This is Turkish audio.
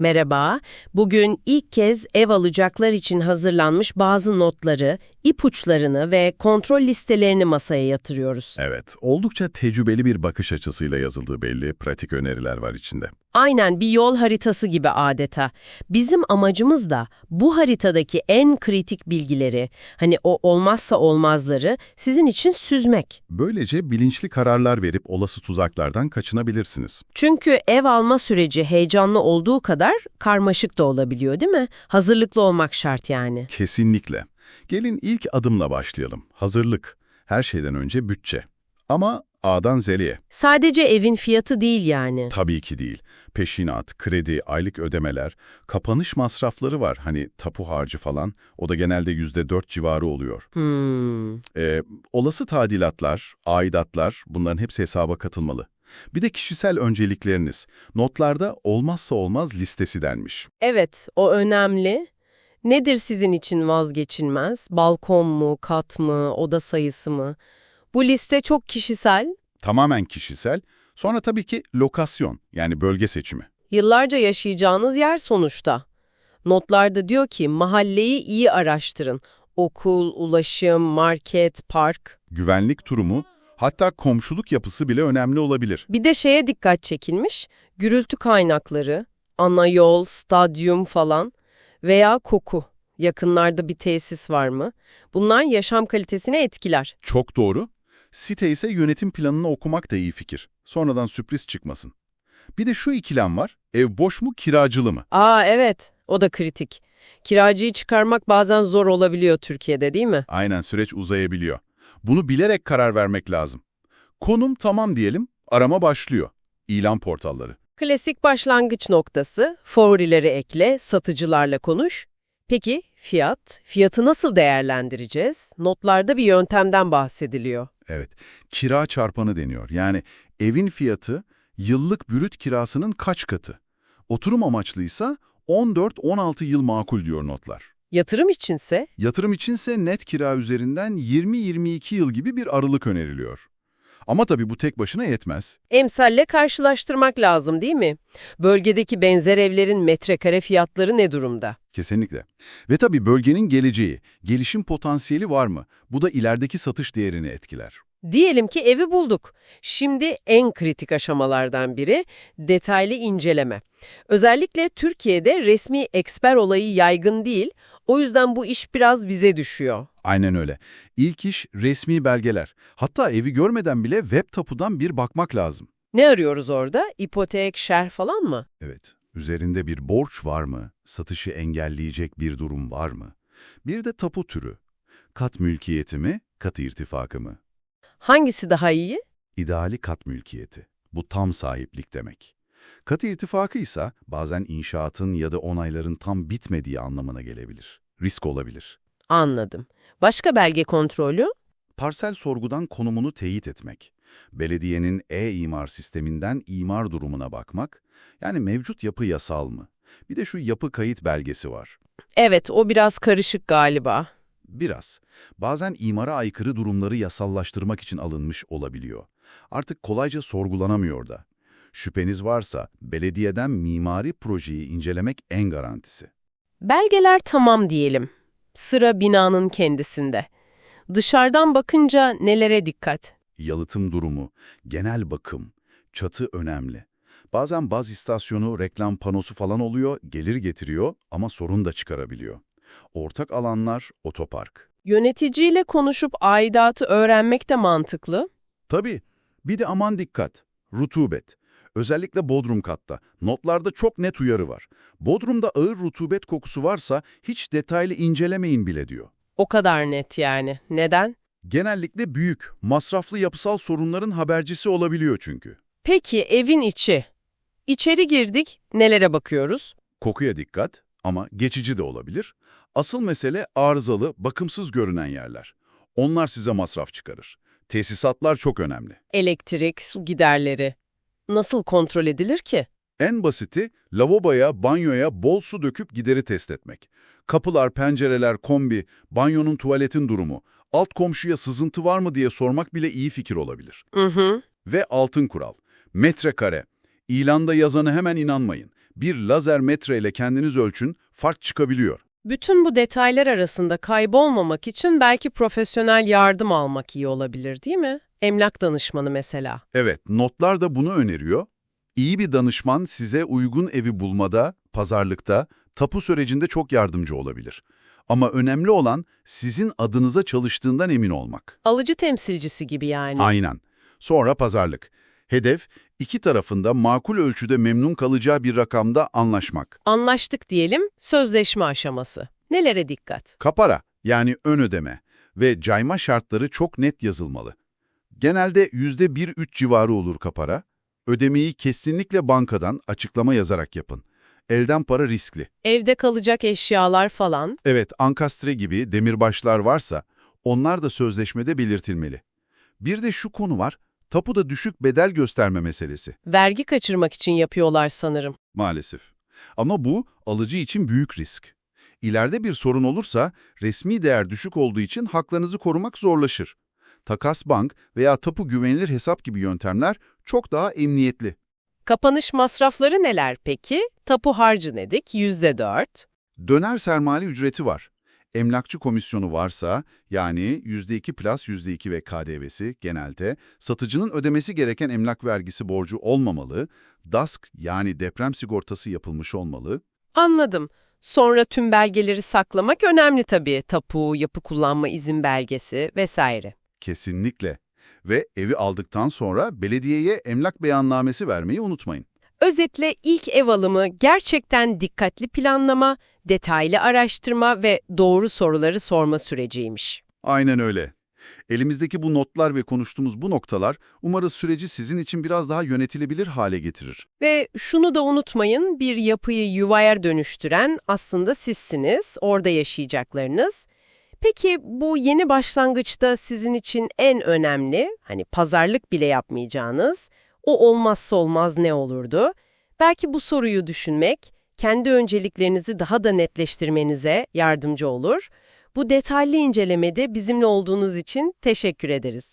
Merhaba. Bugün ilk kez ev alacaklar için hazırlanmış bazı notları, ipuçlarını ve kontrol listelerini masaya yatırıyoruz. Evet, oldukça tecrübeli bir bakış açısıyla yazıldığı belli, pratik öneriler var içinde. Aynen bir yol haritası gibi adeta. Bizim amacımız da bu haritadaki en kritik bilgileri, hani o olmazsa olmazları sizin için süzmek. Böylece bilinçli kararlar verip olası tuzaklardan kaçınabilirsiniz. Çünkü ev alma süreci heyecanlı olduğu kadar karmaşık da olabiliyor değil mi? Hazırlıklı olmak şart yani. Kesinlikle. Gelin ilk adımla başlayalım. Hazırlık. Her şeyden önce bütçe. Ama A'dan Z'ye. Sadece evin fiyatı değil yani. Tabii ki değil. Peşinat, kredi, aylık ödemeler, kapanış masrafları var. Hani tapu harcı falan. O da genelde %4 civarı oluyor. Hmm. Ee, olası tadilatlar, aidatlar bunların hepsi hesaba katılmalı. Bir de kişisel öncelikleriniz. Notlarda olmazsa olmaz listesi denmiş. Evet, o önemli. Nedir sizin için vazgeçilmez? Balkon mu, kat mı, oda sayısı mı? Bu liste çok kişisel. Tamamen kişisel. Sonra tabii ki lokasyon yani bölge seçimi. Yıllarca yaşayacağınız yer sonuçta. Notlarda diyor ki mahalleyi iyi araştırın. Okul, ulaşım, market, park. Güvenlik durumu, hatta komşuluk yapısı bile önemli olabilir. Bir de şeye dikkat çekilmiş. Gürültü kaynakları, ana yol, stadyum falan veya koku. Yakınlarda bir tesis var mı? Bunlar yaşam kalitesini etkiler. Çok doğru. Site ise yönetim planını okumak da iyi fikir. Sonradan sürpriz çıkmasın. Bir de şu ikilem var. Ev boş mu, kiracılı mı? Aa evet, o da kritik. Kiracıyı çıkarmak bazen zor olabiliyor Türkiye'de değil mi? Aynen süreç uzayabiliyor. Bunu bilerek karar vermek lazım. Konum tamam diyelim, arama başlıyor. İlan portalları. Klasik başlangıç noktası, favorileri ekle, satıcılarla konuş. Peki fiyat? Fiyatı nasıl değerlendireceğiz? Notlarda bir yöntemden bahsediliyor. Evet, kira çarpanı deniyor. Yani evin fiyatı yıllık bürüt kirasının kaç katı? Oturum amaçlıysa 14-16 yıl makul diyor notlar. Yatırım içinse Yatırım içinse net kira üzerinden 20-22 yıl gibi bir aralık öneriliyor. Ama tabii bu tek başına yetmez. emsalle karşılaştırmak lazım değil mi? Bölgedeki benzer evlerin metrekare fiyatları ne durumda? Kesinlikle. Ve tabii bölgenin geleceği, gelişim potansiyeli var mı? Bu da ilerideki satış değerini etkiler. Diyelim ki evi bulduk. Şimdi en kritik aşamalardan biri detaylı inceleme. Özellikle Türkiye'de resmi eksper olayı yaygın değil, o yüzden bu iş biraz bize düşüyor. Aynen öyle. İlk iş resmi belgeler. Hatta evi görmeden bile web tapudan bir bakmak lazım. Ne arıyoruz orada? İpotek, şer falan mı? Evet, üzerinde bir borç var mı? Satışı engelleyecek bir durum var mı? Bir de tapu türü. Kat mülkiyeti mi, kat irtifakı mı? Hangisi daha iyi? İdeali kat mülkiyeti. Bu tam sahiplik demek. Kat irtifakı ise bazen inşaatın ya da onayların tam bitmediği anlamına gelebilir. Risk olabilir. Anladım. Başka belge kontrolü? Parsel sorgudan konumunu teyit etmek. Belediyenin e-imar sisteminden imar durumuna bakmak. Yani mevcut yapı yasal mı? Bir de şu yapı kayıt belgesi var. Evet, o biraz karışık galiba. Biraz. Bazen imara aykırı durumları yasallaştırmak için alınmış olabiliyor. Artık kolayca sorgulanamıyor da. Şüpheniz varsa belediyeden mimari projeyi incelemek en garantisi. Belgeler tamam diyelim. Sıra binanın kendisinde. Dışarıdan bakınca nelere dikkat? Yalıtım durumu, genel bakım, çatı önemli. Bazen baz istasyonu, reklam panosu falan oluyor, gelir getiriyor ama sorun da çıkarabiliyor. Ortak alanlar, otopark. Yöneticiyle konuşup aidatı öğrenmek de mantıklı. Tabii. Bir de aman dikkat. Rutubet. Özellikle bodrum katta. Notlarda çok net uyarı var. Bodrumda ağır rutubet kokusu varsa hiç detaylı incelemeyin bile diyor. O kadar net yani. Neden? Genellikle büyük, masraflı yapısal sorunların habercisi olabiliyor çünkü. Peki evin içi. İçeri girdik, nelere bakıyoruz? Kokuya dikkat ama geçici de olabilir. Asıl mesele arızalı, bakımsız görünen yerler. Onlar size masraf çıkarır. Tesisatlar çok önemli. Elektrik, su giderleri. Nasıl kontrol edilir ki? En basiti lavaboya, banyoya bol su döküp gideri test etmek. Kapılar, pencereler, kombi, banyonun tuvaletin durumu, alt komşuya sızıntı var mı diye sormak bile iyi fikir olabilir. Hı hı. Ve altın kural. Metrekare. İlanda yazanı hemen inanmayın. Bir lazer metreyle kendiniz ölçün, fark çıkabiliyor. Bütün bu detaylar arasında kaybolmamak için belki profesyonel yardım almak iyi olabilir değil mi? Emlak danışmanı mesela. Evet, notlar da bunu öneriyor. İyi bir danışman size uygun evi bulmada, pazarlıkta, tapu sürecinde çok yardımcı olabilir. Ama önemli olan sizin adınıza çalıştığından emin olmak. Alıcı temsilcisi gibi yani. Aynen. Sonra pazarlık. Hedef, iki tarafında makul ölçüde memnun kalacağı bir rakamda anlaşmak. Anlaştık diyelim, sözleşme aşaması. Nelere dikkat? Kapara, yani ön ödeme ve cayma şartları çok net yazılmalı. Genelde %1-3 civarı olur kapara. Ödemeyi kesinlikle bankadan açıklama yazarak yapın. Elden para riskli. Evde kalacak eşyalar falan. Evet, ankastre gibi demirbaşlar varsa onlar da sözleşmede belirtilmeli. Bir de şu konu var, tapuda düşük bedel gösterme meselesi. Vergi kaçırmak için yapıyorlar sanırım. Maalesef. Ama bu alıcı için büyük risk. İleride bir sorun olursa resmi değer düşük olduğu için haklarınızı korumak zorlaşır. Takas bank veya tapu güvenilir hesap gibi yöntemler çok daha emniyetli. Kapanış masrafları neler peki? Tapu harcı nedik? %4. Döner sermaye ücreti var. Emlakçı komisyonu varsa, yani %2 plus %2 ve KDV'si genelde, satıcının ödemesi gereken emlak vergisi borcu olmamalı, DASK yani deprem sigortası yapılmış olmalı, Anladım. Sonra tüm belgeleri saklamak önemli tabii. Tapu, yapı kullanma izin belgesi vesaire. Kesinlikle. Ve evi aldıktan sonra belediyeye emlak beyannamesi vermeyi unutmayın. Özetle ilk ev alımı gerçekten dikkatli planlama, detaylı araştırma ve doğru soruları sorma süreciymiş. Aynen öyle. Elimizdeki bu notlar ve konuştuğumuz bu noktalar umarız süreci sizin için biraz daha yönetilebilir hale getirir. Ve şunu da unutmayın, bir yapıyı yuvaya dönüştüren aslında sizsiniz, orada yaşayacaklarınız. Peki bu yeni başlangıçta sizin için en önemli, hani pazarlık bile yapmayacağınız, o olmazsa olmaz ne olurdu? Belki bu soruyu düşünmek, kendi önceliklerinizi daha da netleştirmenize yardımcı olur. Bu detaylı incelemede bizimle olduğunuz için teşekkür ederiz.